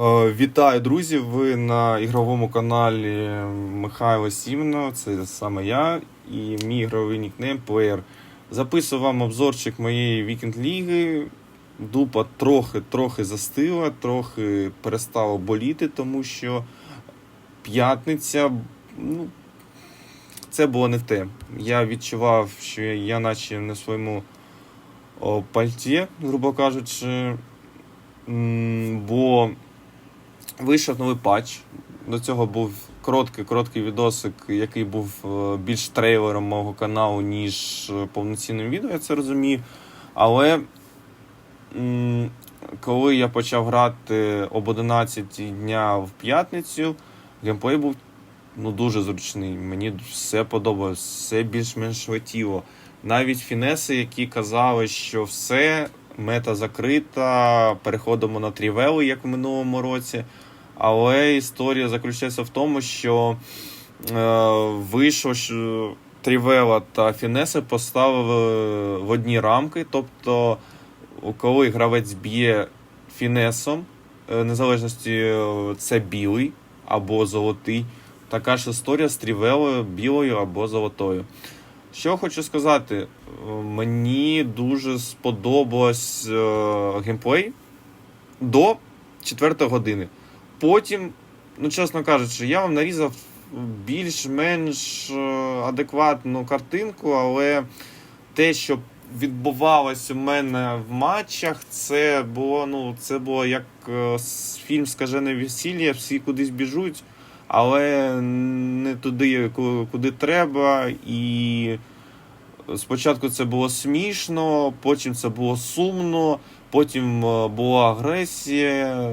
Е, Вітаю, друзі! Ви на ігровому каналі Михайло Сімно. Це саме я і мій ігровий нікнейм Player. Записую вам обзорчик моєї вікенд ліги. Дупа трохи трохи застила, трохи перестала боліти, тому що п'ятниця. Ну, це було не те. Я відчував, що я наче в своєму пальті, грубо кажучи. Бо Вийшов новий патч. До цього був короткий короткий відосик, який був е, більш трейлером мого каналу, ніж е, повноцінним відео, я це розумію. Але коли я почав грати об 11 дня в п'ятницю, геймплей був ну, дуже зручний. Мені все подобалось, все більш-менш летіло. Навіть фінеси, які казали, що все, мета закрита, переходимо на трівели, як в минулому році. Але історія заключається в тому, що е, вийшло, що Трівела та Фінеси поставили в одні рамки. Тобто, коли гравець б'є Фінесом, е, незалежності е, це білий або золотий. Така ж історія з Трівелою білою або золотою. Що хочу сказати, е, мені дуже сподобалось е, геймплей до 4 години. Потім, ну чесно кажучи, я вам нарізав більш-менш е, адекватну картинку, але те, що відбувалось у мене в матчах, це було, ну, це було як фільм Скажене весілля, всі кудись біжуть, але не туди, куди треба. І спочатку це було смішно, потім це було сумно. Потім е, була агресія,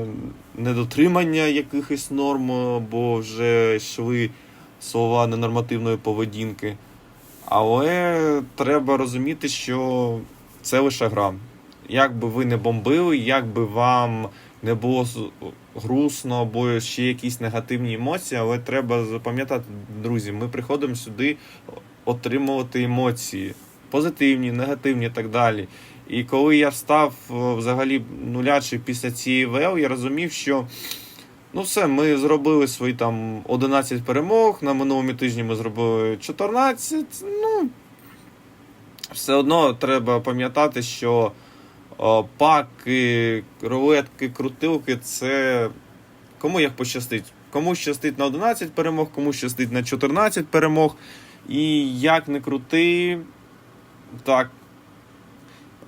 недотримання якихось норм, е, бо вже йшли слова ненормативної поведінки. Але треба розуміти, що це лише гра. Як би ви не бомбили, як би вам не було грустно або ще якісь негативні емоції, але треба запам'ятати, друзі, ми приходимо сюди отримувати емоції. Позитивні, негативні і так далі. І коли я встав е, взагалі нулячий після цієї ВЛ, я розумів, що ну все, ми зробили свої там 11 перемог. На минулому тижні ми зробили 14. Ну, все одно треба пам'ятати, що паки, рулетки, крутилки це кому як пощастить. Кому щастить на 11 перемог, кому щастить на 14 перемог. І як не крути, так,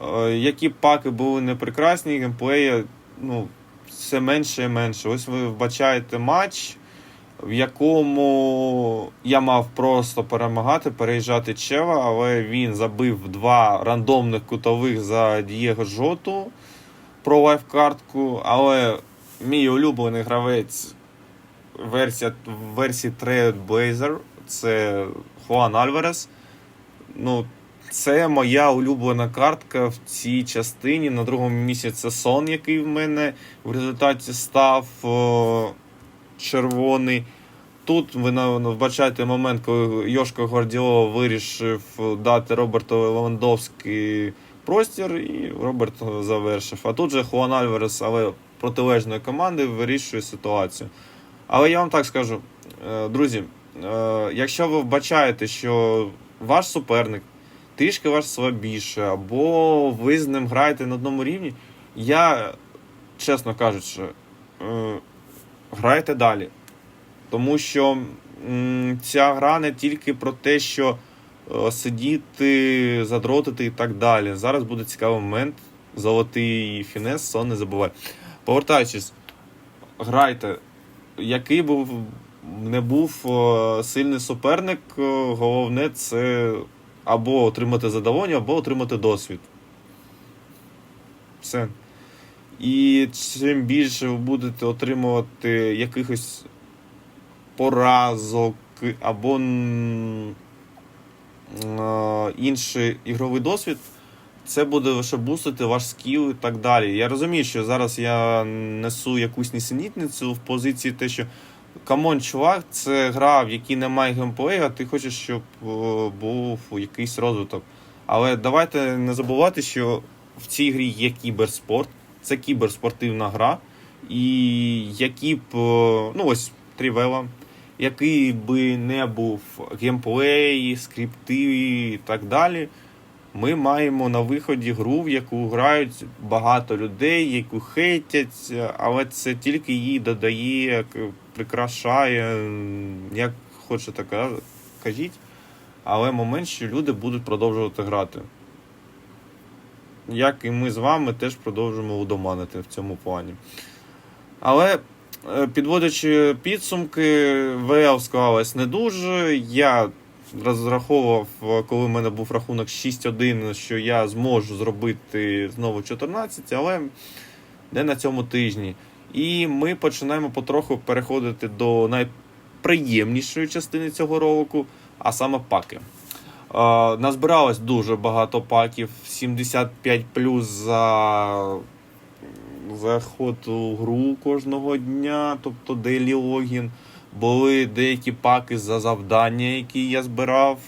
Е, які паки були не прекрасні, геймплеї ну, все менше і менше. Ось ви вбачаєте матч, в якому я мав просто перемагати, переїжджати Чева, але він забив два рандомних кутових за Дієго Жоту про лайфкартку. Але мій улюблений гравець версія, версії Trailblazer це Хуан Альварес. Ну, це моя улюблена картка в цій частині. На другому місці це сон, який в мене в результаті став о, червоний. Тут ви вбачаєте момент, коли Йошко Гвардіола вирішив дати Роберту Левандовський простір, і Роберт завершив. А тут же Хуан Альварес, але протилежної команди, вирішує ситуацію. Але я вам так скажу, е, друзі, е, якщо ви вбачаєте, що ваш суперник трішки ваш слабіше, або ви з ним граєте на одному рівні, я, чесно кажучи, е, грайте далі. Тому що ця гра не тільки про те, що е, сидіти, задротити і так далі. Зараз буде цікавий момент. Золотий фінес, сон не забувай. Повертаючись, грайте. Який був не був е, сильний суперник, е, головне це або отримати задоволення, або отримати досвід. Все. І чим більше ви будете отримувати якихось поразок або інший ігровий досвід, це буде лише бустити ваш скіл і так далі. Я розумію, що зараз я несу якусь нісенітницю в позиції те, що камон, чувак, це гра, в якій немає геймплею, а ти хочеш, щоб був якийсь розвиток. Але давайте не забувати, що в цій грі є кіберспорт, це кіберспортивна гра, І які б, ну ось Трівела, який би не був геймплей, скрипти і так далі, ми маємо на виході гру, в яку грають багато людей, яку хейтять, але це тільки її додає, прикрашає, як хочете кажіть. Але момент, що люди будуть продовжувати грати. Як і ми з вами теж продовжуємо удоманити в цьому плані. Але підводячи підсумки, ВЛ склалась не дуже. Я розраховував, е, коли в мене був рахунок 6-1, що я зможу зробити знову 14, але не на цьому тижні. І ми починаємо потроху переходити до найприємнішої частини цього ролику, а саме паки. Е, назбиралось дуже багато паків, 75 плюс за заход у гру кожного дня, тобто дейлі логін. Були деякі паки за завдання, які я збирав,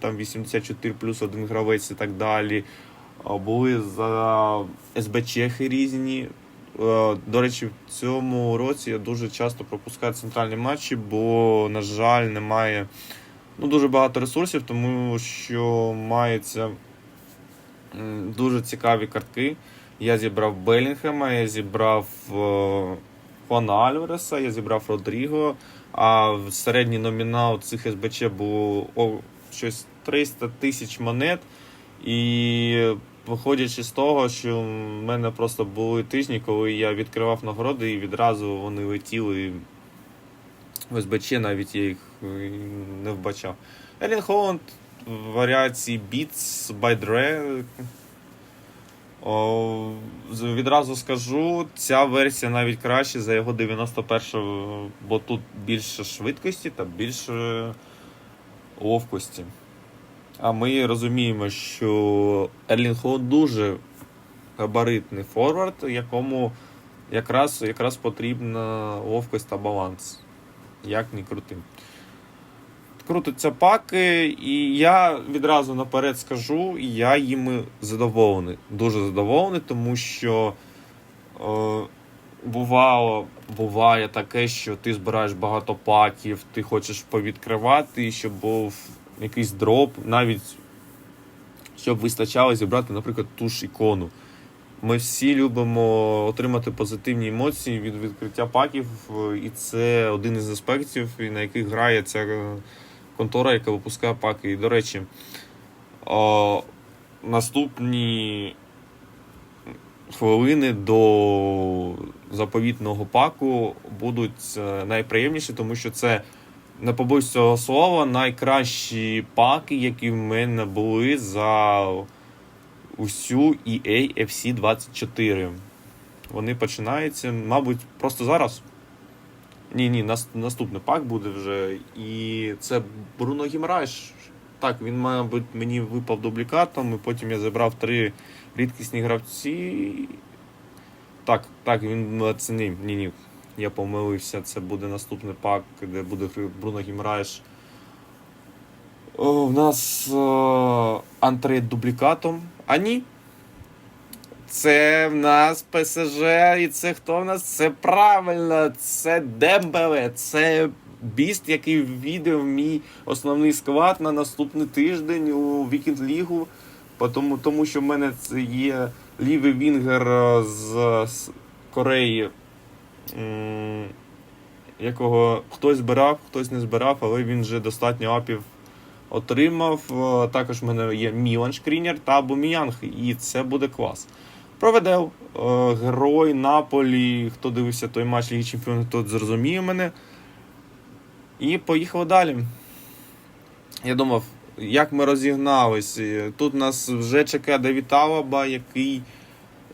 там 84 плюс один гравець і так далі. Були за СБЧхи різні. Е, До речі, в цьому році я дуже часто пропускаю центральні матчі, бо, на жаль, немає ну, дуже багато ресурсів, тому що мається дуже цікаві картки. Я зібрав Белінгема, я зібрав е, Хуана Альвареса, я зібрав Родріго, а середній номінал цих СБЧ було о, щось 300 тисяч монет. І виходячи з того, що в мене просто були тижні, коли я відкривав нагороди і відразу вони летіли в СБЧ, навіть я їх е, не вбачав. Елін Холланд варіації Beats Dre. О, відразу скажу, ця версія навіть краще за його 91, бо тут більше швидкості та більше ловкості. А ми розуміємо, що Ерлін Холланд дуже габаритний форвард, якому якраз, якраз потрібна ловкость та баланс. Як ні крути. Крутяться паки, і я відразу наперед скажу, я їм задоволений. Дуже задоволений, тому що е, бувало, буває таке, що ти збираєш багато паків, ти хочеш повідкривати, щоб був якийсь дроп, навіть щоб вистачало зібрати, наприклад, ту ж ікону. Ми всі любимо отримати позитивні емоції від відкриття паків, і це один із аспектів, на яких грає ця контора, яка випускає паки. І, до речі, о, наступні хвилини до заповітного паку будуть е, найприємніші, тому що це, не побоюсь цього слова, найкращі паки, які в мене були за усю EA FC 24. Вони починаються, мабуть, просто зараз. Ні, ні, нас, наступний пак буде вже. І це Бруно Гімраш. Так, він, мабуть, мені випав дублікатом, і потім я забрав три рідкісні гравці. Так, так, він це ні, ні. Я помилився, це буде наступний пак, де буде Бруно Гімраєш. О, в нас о, антрейд дублікатом. А ні. Це в нас ПСЖ, і це хто в нас? Це правильно, це Дембеле, це Біст, який ввідав мій основний склад на наступний тиждень у Вікінд Лігу. Тому, тому що в мене це є лівий Вінгер е, з, з Кореї, якого хтось збирав, хтось не збирав, але він вже достатньо апів отримав. Е, Також в мене є Мілан Шкрінер та Буміянг, і це буде клас. Проведев е, герой Наполі. Хто дивився той матч Ліги Чемпіонів, тот зрозуміє мене. І поїхали далі. Я думав, як ми розігнались. Тут нас вже чекає Давід Алаба, який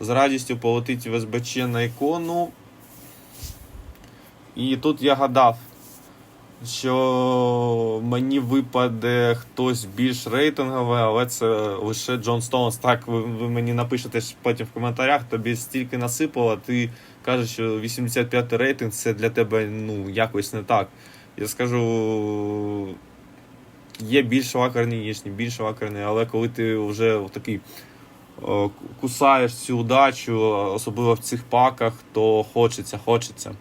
з радістю полетить в СБЧ на ікону. І тут я гадав, що мені випаде хтось більш рейтинговий, але це лише Джон Стоунс. Так, ви, ви мені напишете потім в коментарях, тобі стільки насипало, ти кажеш, що 85 рейтинг це для тебе ну, якось не так. Я скажу, є більш лакерні, є більш лакерні, але коли ти вже такий кусаєш цю удачу, особливо в цих паках, то хочеться, хочеться.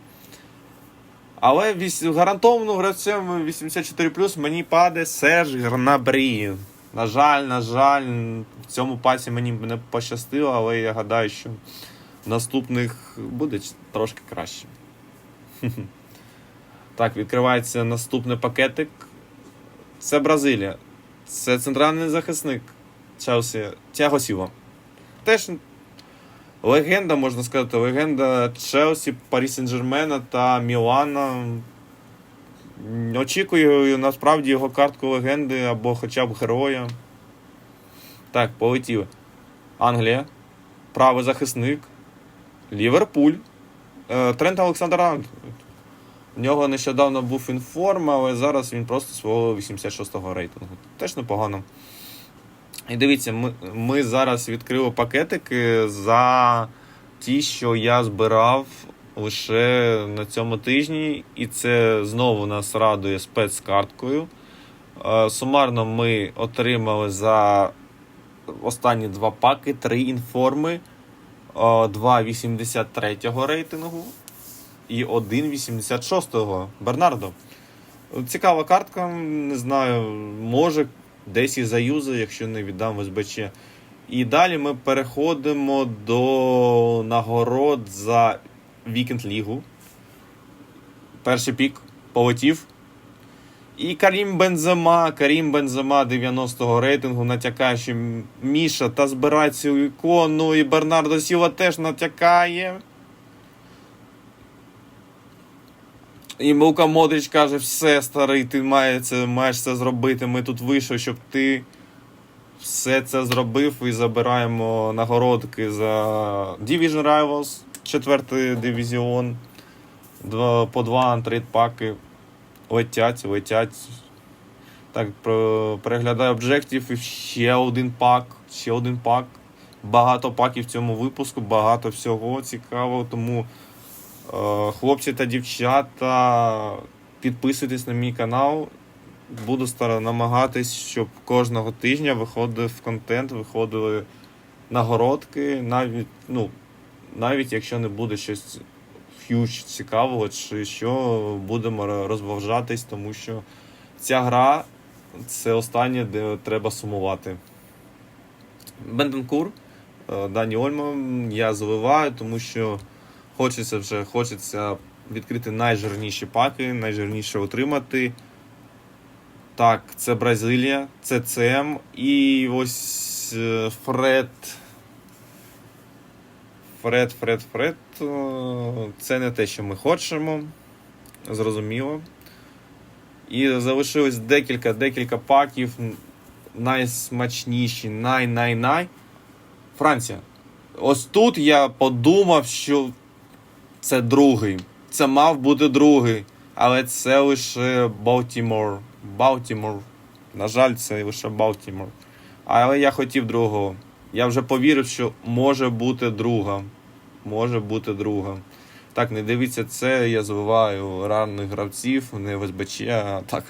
Але гарантовано гравцем 84 мені паде Серж Грнабрі. На жаль, на жаль, в цьому паці мені не пощастило, але я гадаю, що наступних буде трошки краще. Так, відкривається наступний пакетик. Це Бразилія. Це центральний захисник Челсі Тяго Сіва. Теж легенда, можна сказати, легенда Челсі, Парі Сен-Жермена та Мілана. Очікую насправді його картку легенди або хоча б героя. Так, полетіли. Англія. Правий захисник. Ліверпуль. Е, Трент Олександр Арнольд. В нього нещодавно був інформ, але зараз він просто свого 86-го рейтингу. Теж непогано. І дивіться, ми, ми зараз відкрили пакетики за ті, що я збирав лише на цьому тижні, і це знову нас радує спецкарткою. Е, Сумарно ми отримали за останні два паки три інформи, е, два 83-го рейтингу і один 86-го Бернардо. Цікава картка, не знаю, може десь і заюзаю, якщо не віддам в СБЧ. І далі ми переходимо до нагород за Вікенд Лігу. Перший пік полетів. І Карім Бензема, Карім Бензема 90-го рейтингу натякає, що Міша та збирай цю ікону, і Бернардо Сіла теж натякає. І Лука Модрич каже, все, старий, ти маєш це, маєш це зробити. Ми тут вийшов, щоб ти все це зробив і забираємо нагородки за Division Rivals, четвертий дивізіон. Два, по два антрейд-паки летять, летять. Так, переглядаю об'єктив і ще один пак, ще один пак. Багато паків в цьому випуску, багато всього цікавого, тому Хлопці та дівчата, підписуйтесь на мій канал. Буду стара- намагатись, щоб кожного тижня виходив контент, виходили нагородки, навіть, ну, навіть якщо не буде щось х'юч цікавого, чи що, будемо розважатись, тому що ця гра це останнє, де треба сумувати. Бенденкур, е, Дані Ольма я заливаю, тому що. Хочеться вже хочеться відкрити найжирніші паки, найжирніше отримати. Так, це Бразилія, це ЦМ і ось е, Фред. Фред, Фред, Фред. е, Це не те, що ми хочемо. Зрозуміло. І залишилось декілька, декілька паків. Найсмачніші, най-най-най. Франція. Ось тут я подумав, що це другий. Це мав бути другий. Але це лише Балтімор. Балтімор. На жаль, це лише Балтімор. Але я хотів другого. Я вже повірив, що може бути друга. Може бути друга. Так, не дивіться це, я звиваю ранних гравців, не в а так.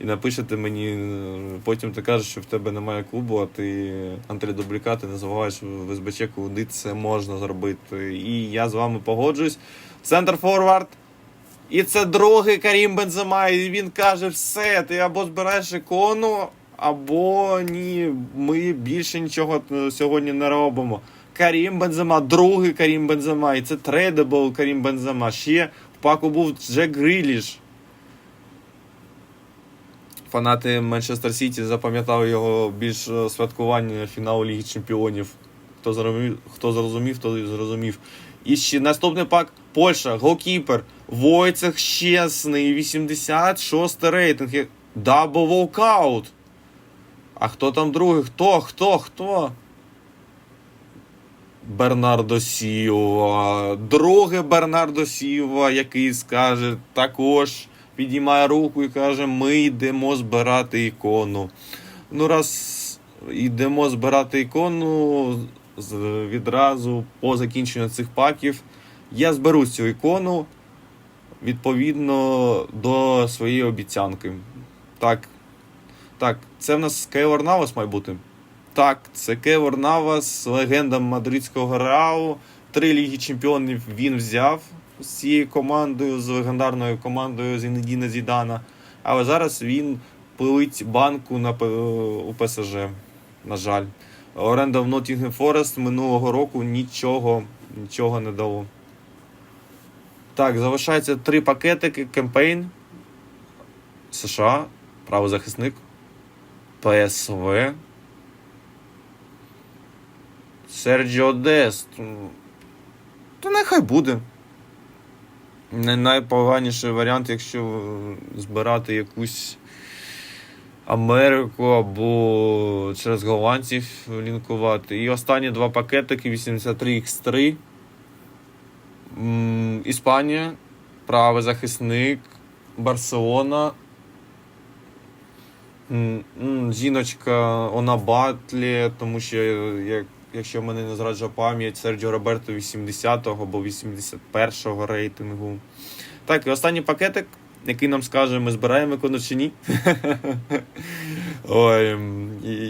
І напишете мені, е, потім ти кажеш, що в тебе немає клубу, а ти антидублікати називаєш в СБЧ, куди це можна зробити. І я з вами погоджуюсь. Центр форвард. І це другий Карім Бензема. І він каже: все, ти або збираєш ікону, або ні, ми більше нічого сьогодні не робимо. Карім Бензема, другий Карім Бензема. І це трейдабл Карім Бензема. Ще в паку був Джек Гріліш. Фанати Манчестер Сіті запам'ятали його більш е, святкування фіналу Ліги Чемпіонів. Хто зрозумів, хто зрозумів, той зрозумів. І ще наступний пак Польща, голкіпер, Войцех Щесний, 86 рейтинг. Дабл волкаут. А хто там другий? Хто? Хто? Хто? Бернардо Сіва. Другий Бернардо Сіва, який скаже, також підіймає руку і каже: ми йдемо збирати ікону. Ну, раз йдемо збирати ікону відразу по закінченню цих паків, я зберу цю ікону відповідно до своєї обіцянки. Так. Так, це в нас Skyward Навас має бути. Так, це Кевор Навас, легенда мадридського Реалу. Три ліги чемпіонів він взяв з цією командою, з легендарною командою Зінедіна Зідана. Але зараз він пилить банку на, у ПСЖ. На жаль. Оренда в Nottingham Forest минулого року нічого, нічого не дало. Так, залишається три пакетики. Кемпейн. США. Правозахисник. ПСВ. Серджіо Дест. То нехай буде. Не найпоганіший варіант, якщо збирати якусь Америку або через голландців лінкувати. І останні два пакетики 83X3. Іспанія, правий захисник, Барселона. Жіночка Она Батлі, тому що як, якщо мене не зраджує пам'ять, Серджіо Роберто 80-го або 81-го рейтингу. Так, і останній пакетик, який нам скаже, ми збираємо ікону чи ні. Ой,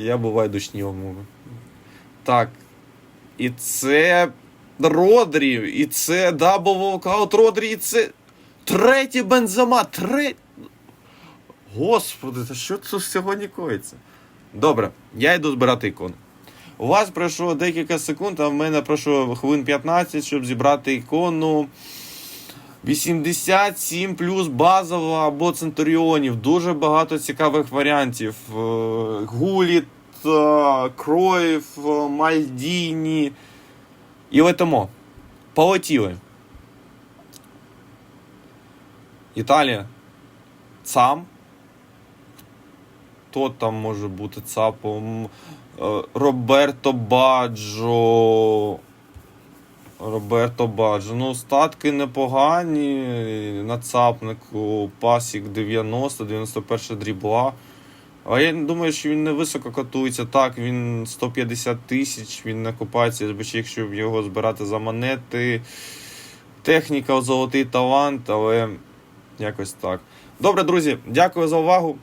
я буваю душнілому. Так. І це Родрі, і це дабл волкаут Родрі, і це третій бензема, третій. Господи, та що це сьогодні коїться? Добре, я йду збирати ікону. У вас пройшло декілька секунд, а в мене пройшло хвилин 15, щоб зібрати ікону. 87 плюс базова або центуріонів. Дуже багато цікавих варіантів. Е, Гуліт, е, Кроїв, е, Мальдіні. І летимо. Полетіли. Італія. Цам. Хто там може бути цапом? Роберто Баджо. Роберто Баджо. Ну, статки непогані. На цапнику пасік 90, 91 дрібла. А я думаю, що він не високо котується. Так, він 150 тисяч, він не купається, якщо його збирати за монети. Техніка, золотий талант, але якось так. Добре, друзі, дякую за увагу.